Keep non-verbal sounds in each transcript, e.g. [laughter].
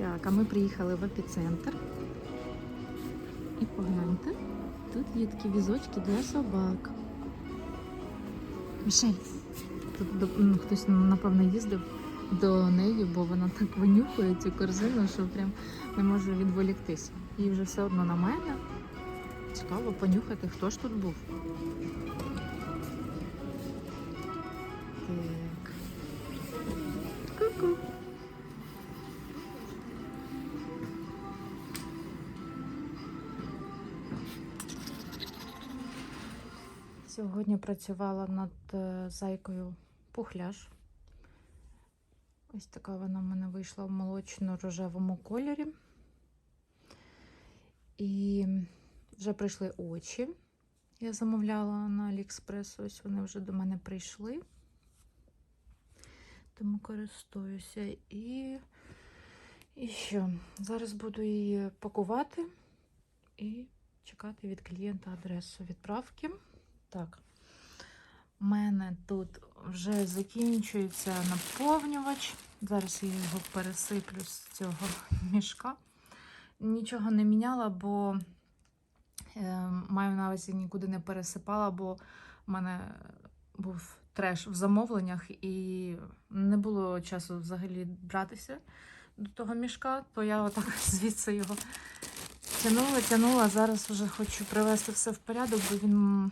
Так, а ми приїхали в епіцентр. І погляньте, тут є такі візочки для собак. Мішель, тут ну, хтось, напевно, їздив до неї, бо вона так винюхує цю корзину, що прям не може відволіктися. І вже все одно на мене. Цікаво понюхати, хто ж тут був. Працювала над е, зайкою пухляж. Ось така вона в мене вийшла в молочно-рожевому кольорі. І вже прийшли очі. Я замовляла на Аліекспрес, ось вони вже до мене прийшли. Тому користуюся. І, і що? Зараз буду її пакувати і чекати від клієнта адресу відправки. Так, у мене тут вже закінчується наповнювач. Зараз я його пересиплю з цього [laughs] мішка. Нічого не міняла, бо е, маю на увазі нікуди не пересипала, бо в мене був треш в замовленнях і не було часу взагалі братися до того мішка, то я отак [laughs] звідси його тянула, тянула. Зараз вже хочу привести все в порядок, бо він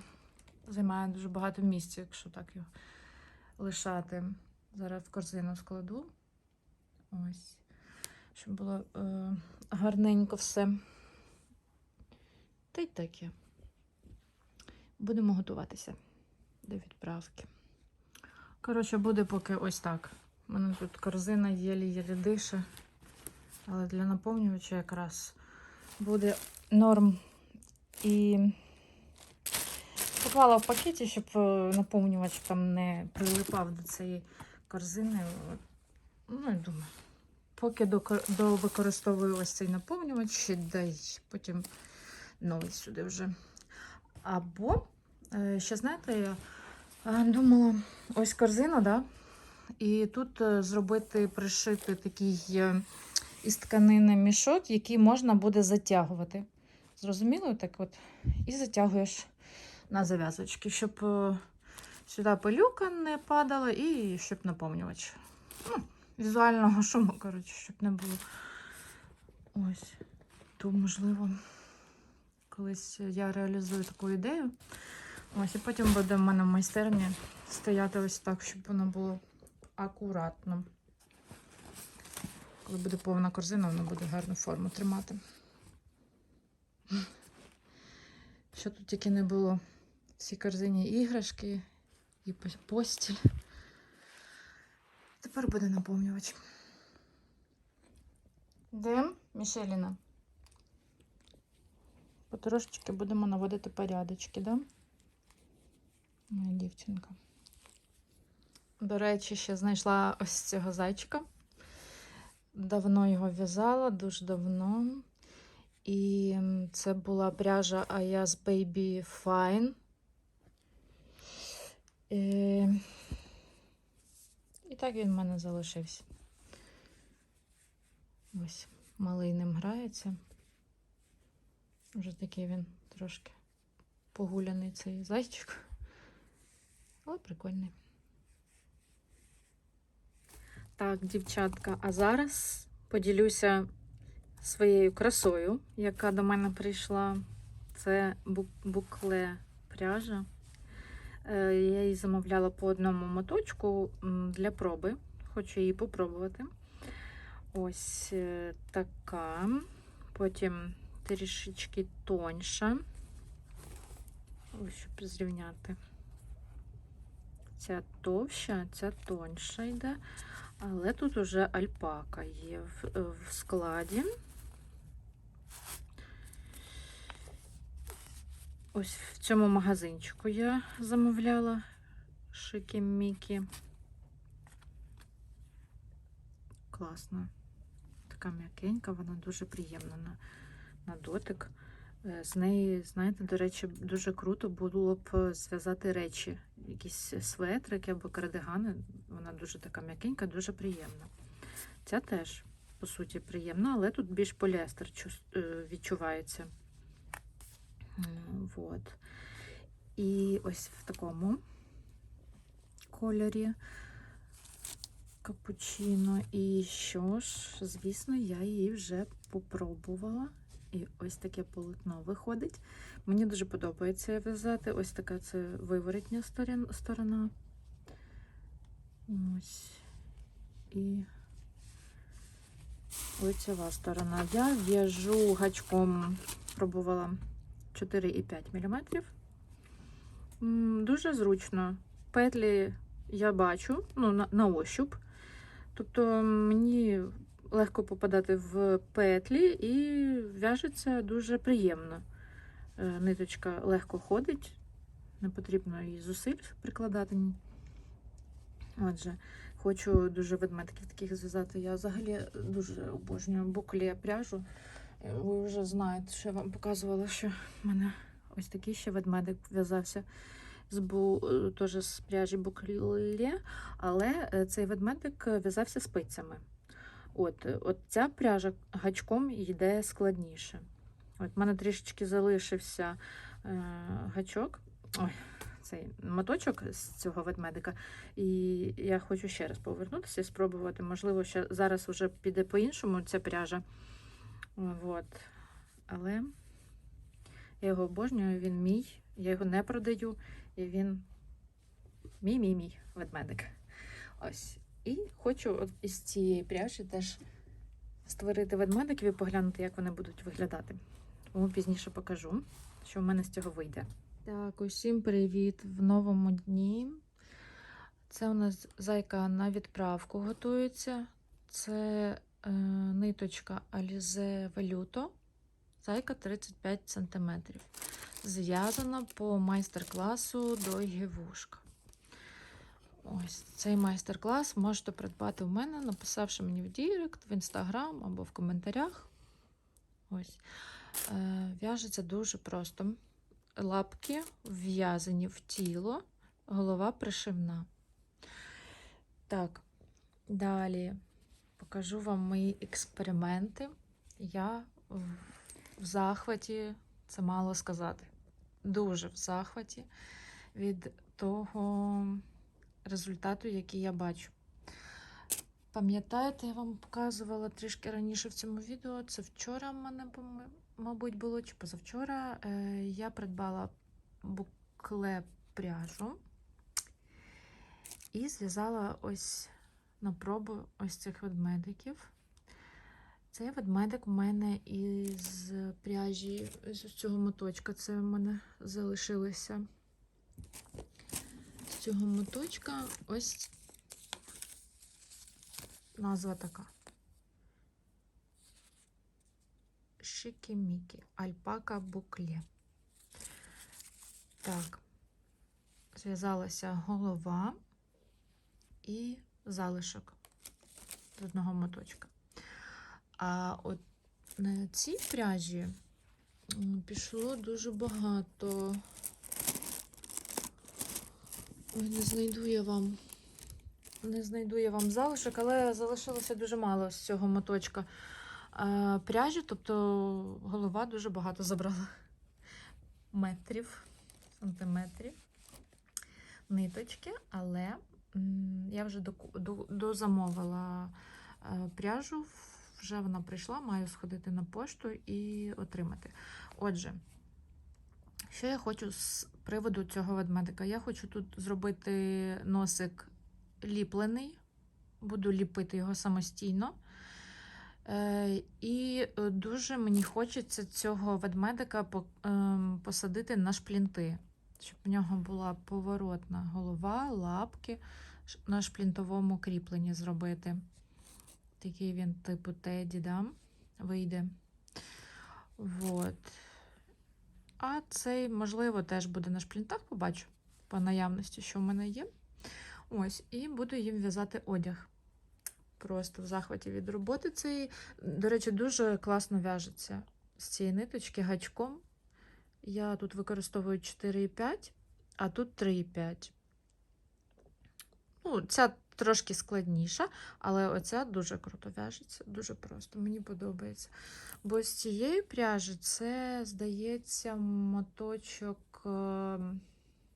займає дуже багато місця, якщо так його лишати. Зараз в корзину складу. Ось. Щоб було е, гарненько все. Та й таке. Будемо готуватися до відправки. Коротше, буде поки ось так. У мене тут корзина єлі-єлі дише. Але для наповнювача якраз буде норм. І поклала в пакеті, щоб е, наповнювач там не прилипав до цієї корзини. Ну, я думаю, поки довикористовую ось цей наповнювач, дай потім новий сюди вже. Або, е, ще знаєте, я е, думала, ось корзина, да? і тут зробити, пришити такий із тканини мішок, який можна буде затягувати. Зрозуміло? Так от. І затягуєш на зав'язочки, щоб е, сюди пилюка не падала і щоб наповнювач. Ну, візуального шуму, коротше, щоб не було. Ось. То, можливо, колись я реалізую таку ідею. Ось, і потім буде в мене в майстерні стояти ось так, щоб воно було акуратно. Коли буде повна корзина, воно буде гарну форму тримати. Що тут тільки не було цій корзині іграшки і постіль. Тепер буде наповнювач. Де Мішеліна? Потрошечки будемо наводити порядочки, да? Моя дівчинка. До речі, ще знайшла ось цього зайчика. Давно його в'язала, дуже давно. І це була пряжа Ayaz Baby Fine. І, і так він в мене залишився. Ось, малий ним грається. Вже такий він трошки погуляний цей зайчик. Але прикольний. Так, дівчатка, а зараз поділюся своєю красою, яка до мене прийшла. Це букле пряжа. Е, Я її замовляла по одному моточку для проби. Хочу її попробувати. Ось е, така. Потім трішечки тоньша. Ось, щоб зрівняти. Ця товща, ця тоньша йде. Але тут уже альпака є в, е, в складі. Ось в цьому магазинчику я замовляла шики Мікі. Класно. Така м'якенька, вона дуже приємна на, на дотик. Е, З неї, знаєте, до речі, дуже круто було б зв'язати речі, якісь светрики або кардигани. Вона дуже така м'якенька, дуже приємна. Ця теж по суті, приємна, але тут більш поліестер е, відчувається. Вот. І ось в такому кольорі капучино. І що ж, звісно, я її вже попробувала. І ось таке полотно виходить. Мені дуже подобається в'язати. Ось така це виворотня сторона. Ось. І лицева сторона. Я в'яжу гачком, пробувала 4,5 мм. Дуже зручно. Петлі я бачу, ну, на, на ощуп. Тобто мені легко попадати в петлі і в'яжеться дуже приємно. Е, Ниточка легко ходить, не потрібно і зусиль прикладати. Отже, хочу дуже ведмедиків таких зв'язати. Я взагалі дуже обожнюю буклі пряжу. Е, Ви вже знаєте, що я вам показувала, що в мене ось такий ще ведмедик в'язався з бу... е, теж з пряжі буклі, але е, цей ведмедик в'язався спицями. От, от ця пряжа гачком йде складніше. От в мене трішечки залишився е, гачок, ой, цей моточок з цього ведмедика. І я хочу ще раз повернутися і спробувати. Можливо, ще зараз вже піде по-іншому ця пряжа. От. Але я його обожнюю, він мій, я його не продаю, і він мій мій мій ведмедик. Ось. І хочу от із цієї пряжі теж створити ведмедиків і поглянути, як вони будуть виглядати. Тому пізніше покажу, що в мене з цього вийде. Так, усім привіт в новому дні. Це у нас зайка на відправку готується. Це ниточка Alize Veluto. Зайка 35 см. Зв'язана по майстер-класу Дойгівушка. Ось цей майстер-клас можете придбати у мене, написавши мені в Дірект, в інстаграм або в коментарях. Ось. Е, в'яжеться дуже просто. Лапки в'язані в тіло, голова пришивна. Так, далі покажу вам мої експерименти. Я в, захваті, це мало сказати. Дуже в захваті від того результату, який я бачу. Пам'ятаєте, я вам показувала трішки раніше в цьому відео. Це вчора в мене, мабуть, було, чи позавчора. Е, я придбала букле пряжу і зв'язала ось на пробу ось цих ведмедиків. Цей ведмедик у мене із пряжі з цього моточка. Це в мене залишилося з цього моточка ось назва така. Шикімікі, альпака букле. Так, зв'язалася голова і залишок з одного моточка. А от на цій пряжі пішло дуже багато. Ой, не знайду я вам. Не знайду я вам залишок, але залишилося дуже мало з цього моточка е, пряжі, тобто голова дуже багато забрала метрів, сантиметрів ниточки, але я вже дозамовила е, пряжу, вже вона прийшла, маю сходити на пошту і отримати. Отже, що я хочу з приводу цього ведмедика? Я хочу тут зробити носик ліплений, буду ліпити його самостійно. Е, І е, дуже мені хочеться цього ведмедика ем, посадити на шплінти, щоб в нього була поворотна голова, лапки на шплінтовому кріпленні зробити. Такий він, типу Теді, да? вийде. Вот. А цей, можливо, теж буде на шплінтах, побачу по наявності, що в мене є. Ось, і буду їм в'язати одяг. Просто в захваті від роботи. Цей, до речі, дуже класно в'яжеться з цієї ниточки гачком. Я тут використовую 4,5, а тут 3,5. Ну, ця трошки складніша, але оця дуже круто в'яжеться, дуже просто, мені подобається. Бо з цієї пряжі це, здається, моточок е,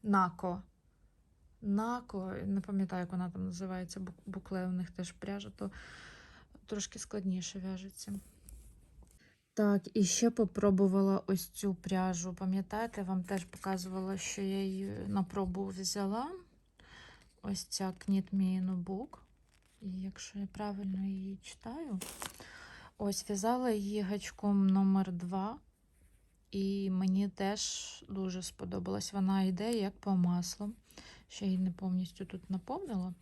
Нако. Нако, не пам'ятаю, як вона там називається, бук- букле у них теж пряжа, то трошки складніше в'яжеться. Так, і ще попробувала ось цю пряжу. Пам'ятаєте, вам теж показувала, що я її на пробу взяла. Ось ця Knit Me in a Book. І якщо я правильно її читаю, ось в'язала її гачком номер 2 І мені теж дуже сподобалась. Вона йде як по маслу. Ще її не повністю тут наповнила.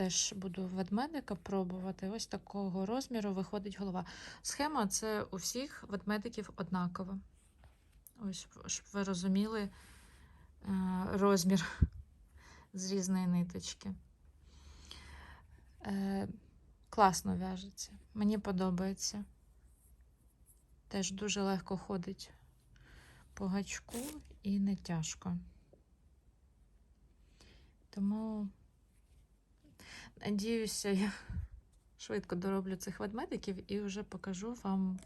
Теж буду ведмедика пробувати. Ось такого розміру виходить голова. Схема це у всіх ведмедиків однакова. Ось, щоб ви розуміли е, розмір з різної ниточки. Е, класно в'яжеться. Мені подобається. Теж дуже легко ходить по гачку і не тяжко. Тому надіюся, я швидко дороблю цих ведмедиків і вже покажу вам,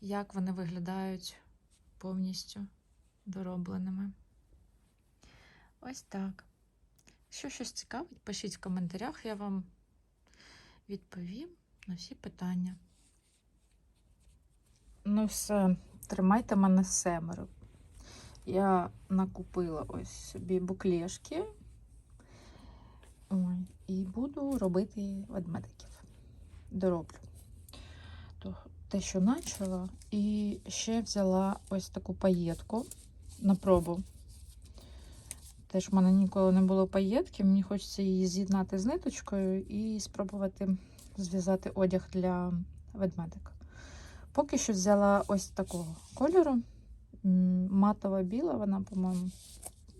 як вони виглядають повністю доробленими. Ось так. Якщо щось цікавить, пишіть в коментарях, я вам відповім на всі питання. Ну, все, тримайте мене семеро. Я накупила ось собі буклешки. Ой, і буду робити ведмедиків. Дороблю. То, те, що почала. І ще взяла ось таку паєтку на пробу. Теж в мене ніколи не було паєтки, мені хочеться її з'єднати з ниточкою і спробувати зв'язати одяг для ведмедика. Поки що взяла ось такого кольору. Матова біла, вона, по-моєму,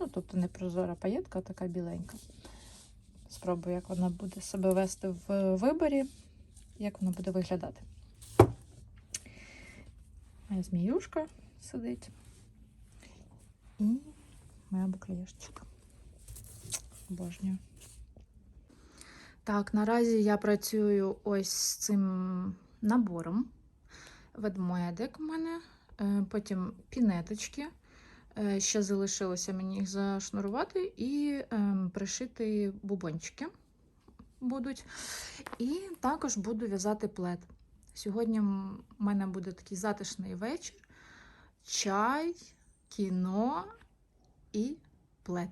ну, тобто не прозора паєтка, а така біленька. Спробую, як вона буде себе вести в виборі, як вона буде виглядати. Моя зміюшка сидить. І моя буклеєшечка. Обожнюю. Так, наразі я працюю ось з цим набором. Ведмедик у мене, е, потім пінеточки. Е, Ще залишилося мені їх зашнурувати і ем, пришити бубончики будуть. І також буду в'язати плед. Сьогодні у мене буде такий затишний вечір, чай, кіно і плед.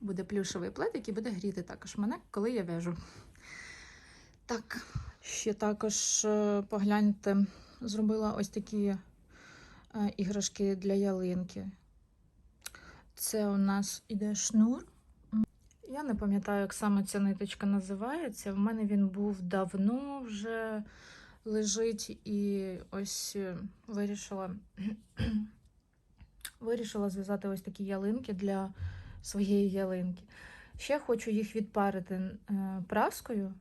Буде плюшевий плед, який буде гріти також мене, коли я в'яжу. Так, ще також е, погляньте, зробила ось такі е, іграшки для ялинки. Це у нас іде шнур. Я не пам'ятаю, як саме ця ниточка називається. В мене він був давно вже лежить, і ось е, вирішила, [clears throat] вирішила зв'язати ось такі ялинки для своєї ялинки. Ще хочу їх відпарити е, праскою.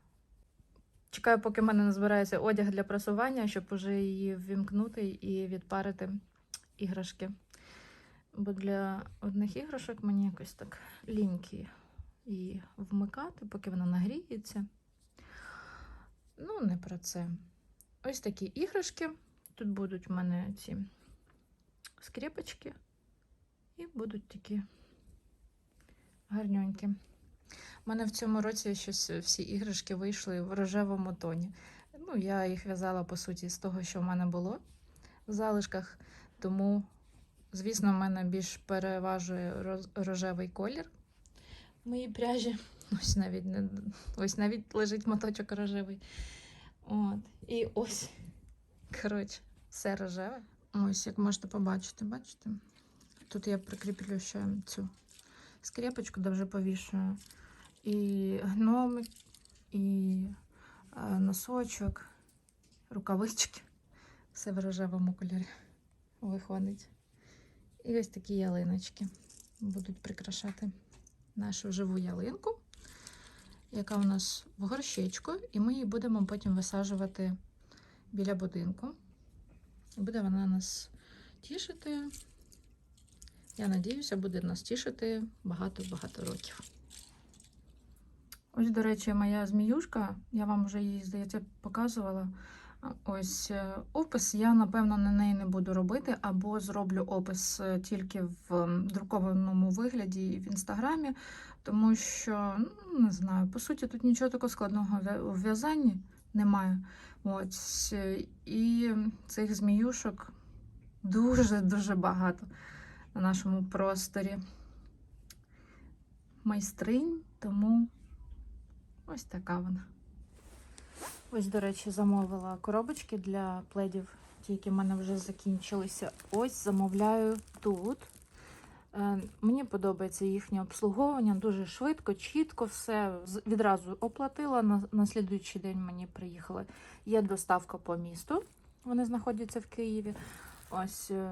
Чекаю, поки в мене назбирається одяг для прасування, щоб уже її ввімкнути і відпарити іграшки. Бо для одних іграшок мені якось так ліньки її вмикати, поки вона нагріється. Ну, не про це. Ось такі іграшки. Тут будуть в мене ці скріпочки, і будуть такі гарненькі. У мене в цьому році щось всі іграшки вийшли в рожевому тоні. Ну, я їх в'язала, по суті, з того, що в мене було в залишках. Тому, звісно, в мене більш переважує рожевий колір в моїй пряжі. Ось навіть, не, ось навіть лежить моточок рожевий. От. І ось, коротше, все рожеве. Ось, як можете побачити, бачите? Тут я прикріплю ще цю скрепочку, де вже повішую. І гномик, і е, носочок, рукавички. Все в рожевому кольорі виходить. І ось такі ялиночки будуть прикрашати нашу живу ялинку, яка у нас в горщичку, і ми її будемо потім висаджувати біля будинку. Буде вона нас тішити. Я надіюся, буде нас тішити багато-багато років. Ось, до речі, моя зміюшка, я вам вже її, здається, показувала. Ось е, опис я, напевно, на неї не буду робити, або зроблю опис е, тільки в друкованому вигляді і в інстаграмі, тому що, ну, не знаю, по суті, тут нічого такого складного у в'язанні немає. Ось, е, і цих зміюшок дуже-дуже багато на нашому просторі майстринь, тому ось така вона. Ось, до речі, замовила коробочки для пледів, ті, які в мене вже закінчилися. Ось замовляю тут. Е, Мені подобається їхнє обслуговування, дуже швидко, чітко, все відразу оплатила. На, на слідуючий день мені приїхали. Є доставка по місту. Вони знаходяться в Києві. Ось е,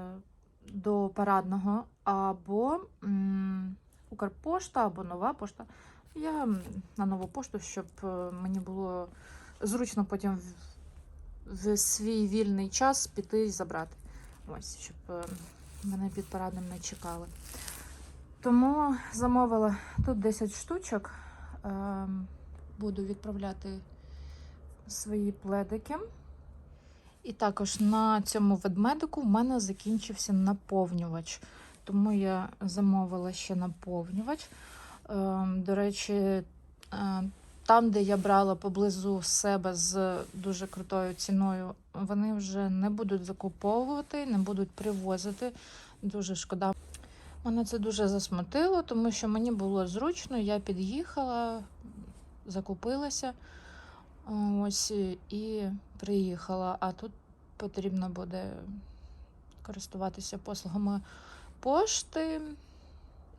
до парадного або м, Укрпошта, або нова пошта. Я на нову пошту, щоб е, мені було зручно потім в, свій вільний час піти і забрати. Ось, щоб е, мене під парадним не чекали. Тому замовила тут 10 штучок. Е, буду відправляти свої пледики. І також на цьому ведмедику в мене закінчився наповнювач. Тому я замовила ще наповнювач. Е, До речі, е, там, де я брала поблизу себе з дуже крутою ціною, вони вже не будуть закуповувати, не будуть привозити. Дуже шкода. Мене це дуже засмутило, тому що мені було зручно, я під'їхала, закупилася ось і приїхала. А тут потрібно буде користуватися послугами пошти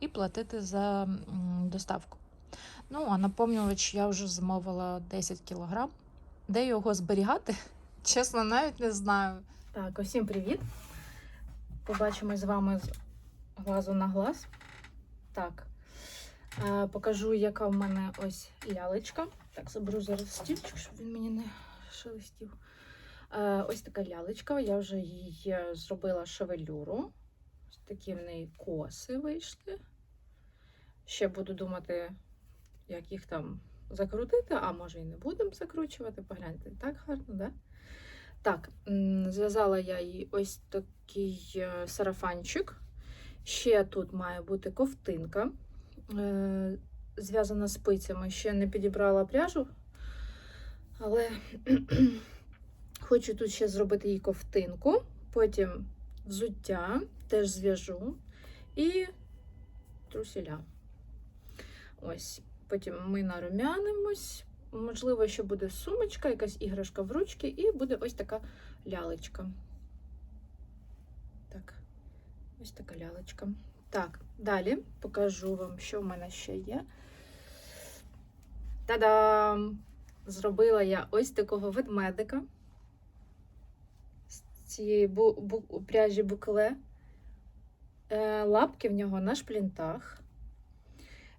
і платити за доставку. Ну, а наповнювач я вже замовила 10 кілограм. Де його зберігати? [laughs] Чесно, навіть не знаю. Так, усім привіт. Побачимось з вами з глазу на глаз. Так. Е, покажу, яка в мене ось лялечка. Так, заберу зараз стільчик, щоб він мені не шелестів. Е, ось така лялечка. Я вже е, зробила шевелюру. Ось такі в неї коси вийшли. Ще буду думати, як їх там закрутити, а може і не будемо закручувати. Погляньте, так гарно, да? Так, зв'язала я їй ось такий е, сарафанчик. Ще тут має бути ковтинка, е, зв'язана спицями. Ще не підібрала пряжу, але [clears throat] хочу тут ще зробити їй ковтинку, потім взуття теж зв'яжу і трусіля. Ось. Потім ми нарумянимось. Можливо, ще буде сумочка, якась іграшка в ручки, і буде ось така лялечка. Так, ось така лялечка. Так, далі покажу вам, що в мене ще є. Та-дам! Зробила я ось такого ведмедика з цієї бу- бу- пряжі букле. Е, лапки в нього на шплінтах.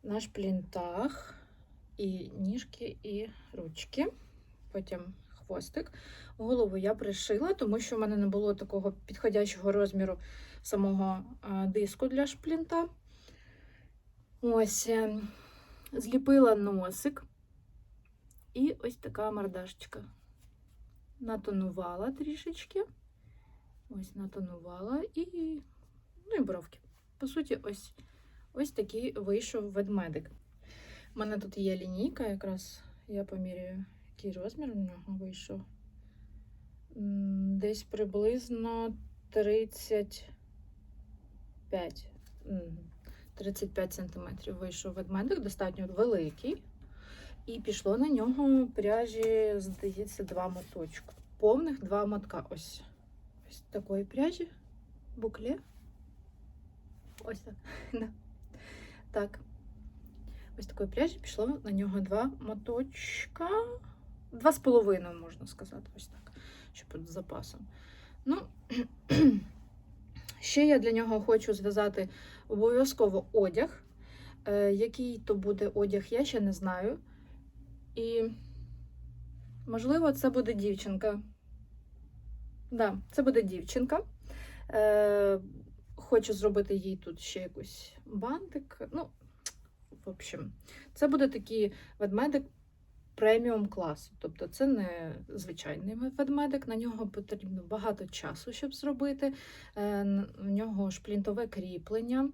На шплінтах і ніжки, і ручки. Потім хвостик. Голову я пришила, тому що в мене не було такого підходящого розміру самого диску для шплінта. Ось, е, зліпила носик. І ось така мордашечка. Натонувала трішечки. Ось натонувала і, ну і бровки. По суті, ось, ось такий вийшов ведмедик. У мене тут є лінійка, якраз я поміряю, який розмір у нього вийшов. Десь приблизно 35. 35 сантиметрів вийшов ведмедик, достатньо великий. І пішло на нього пряжі, здається, два моточка. Повних два мотка. Ось. Ось такої пряжі. Букле. Ось так. [laughs] Так. Ось такої пряжі пішло на нього два моточка. Два з половиною, можна сказати, ось так. Щоб з запасом. Ну, [clears throat] ще я для нього хочу зв'язати обов'язково одяг. Е, який то буде одяг, я ще не знаю. І, можливо, це буде дівчинка. Да, це буде дівчинка. Е, хочу зробити їй тут ще якийсь бантик. Ну, В общем, це буде такий ведмедик преміум класу. Тобто це не звичайний ведмедик, на нього потрібно багато часу, щоб зробити. Е, В нього шплінтове кріплення,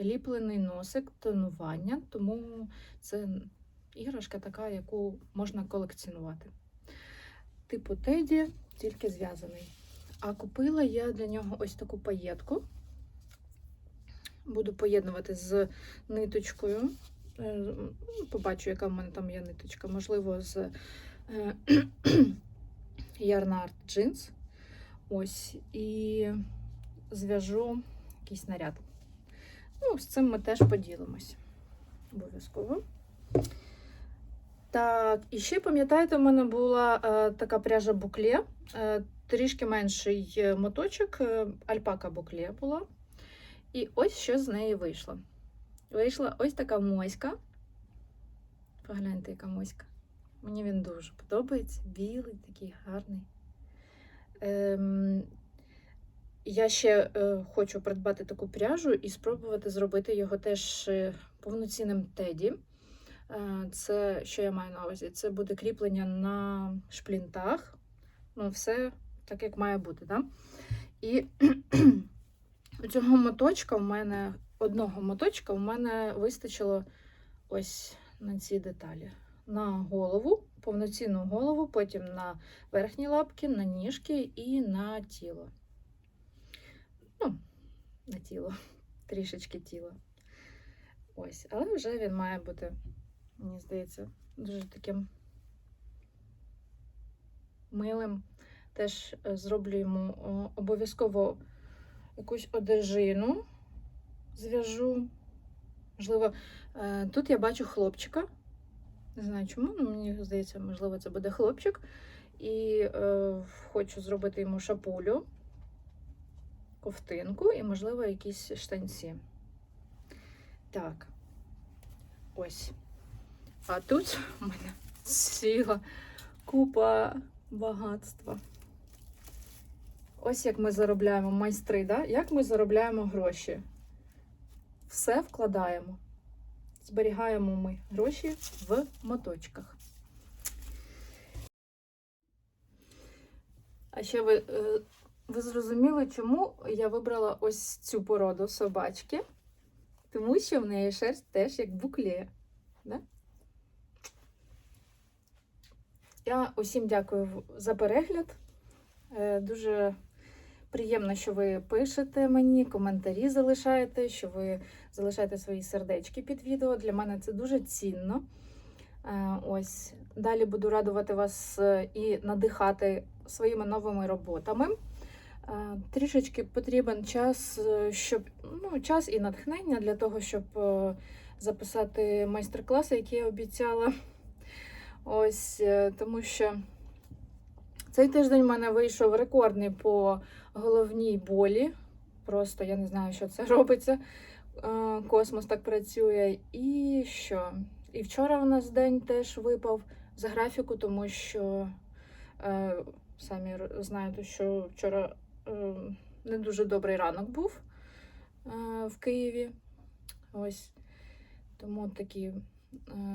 ліплений носик, тонування, тому це іграшка така, яку можна колекціонувати. Типу Теді, тільки зв'язаний. А купила я для нього ось таку паєтку. Буду поєднувати з ниточкою. Е, Побачу, яка в мене там є ниточка. Можливо, з е, [clears throat] Yarn Art Jeans. Ось. І зв'яжу якийсь наряд. Ну, з цим ми теж поділимось. Обов'язково. Так, і ще пам'ятаєте, в мене була е, така пряжа букле, е, трішки менший е, моточок, е, альпака букле була. І ось що з неї вийшло. Вийшла ось така моська. Погляньте, яка моська. Мені він дуже подобається. Білий, такий гарний. Ем, я ще е, хочу придбати таку пряжу і спробувати зробити його теж е, повноцінним теді. Е, Це що я маю на увазі? Це буде кріплення на шплінтах. Ну, все так, як має бути. Да? І цього моточка в мене, одного моточка в мене вистачило ось на ці деталі. На голову, повноцінну голову, потім на верхні лапки, на ніжки і на тіло. Ну, на тіло, [laughs] трішечки тіла. Ось, але вже він має бути, мені здається, дуже таким милим. Теж е, зроблю йому обов'язково якусь одежину зв'яжу. Можливо, е, тут я бачу хлопчика. Не знаю чому, але мені здається, можливо, це буде хлопчик. І е, хочу зробити йому шапулю, ковтинку і, можливо, якісь штанці. Так, ось. А тут у мене [laughs] ціла купа багатства. Ось як ми заробляємо майстри, да? як ми заробляємо гроші. Все вкладаємо. Зберігаємо ми гроші в моточках. А ще ви, е, ви зрозуміли, чому я вибрала ось цю породу собачки? Тому що в неї шерсть теж як букле. Да? Я усім дякую за перегляд. Е, Дуже приємно, що ви пишете мені, коментарі залишаєте, що ви залишаєте свої сердечки під відео. Для мене це дуже цінно. Е, Ось далі буду радувати вас е, і надихати своїми новими роботами. Е, Трішечки потрібен час, щоб ну, час і натхнення для того, щоб записати майстер-класи, які я обіцяла. Ось тому що цей тиждень в мене вийшов рекордний по головній болі. Просто я не знаю, що це [laughs] робиться. Е, Космос так працює. І що? І вчора у нас день теж випав за графіку, тому що е, самі знаєте, що вчора е, не дуже добрий ранок був е, в Києві. Ось тому такий е,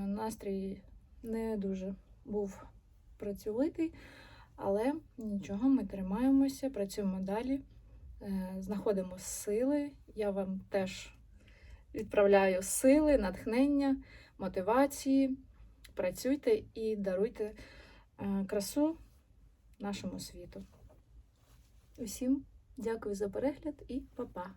настрій не дуже був працьовитий, але нічого, ми тримаємося, працюємо далі, е, знаходимо сили. Я вам теж відправляю сили, натхнення, мотивації. Працюйте і даруйте е, красу нашому світу. Усім дякую за перегляд і па-па!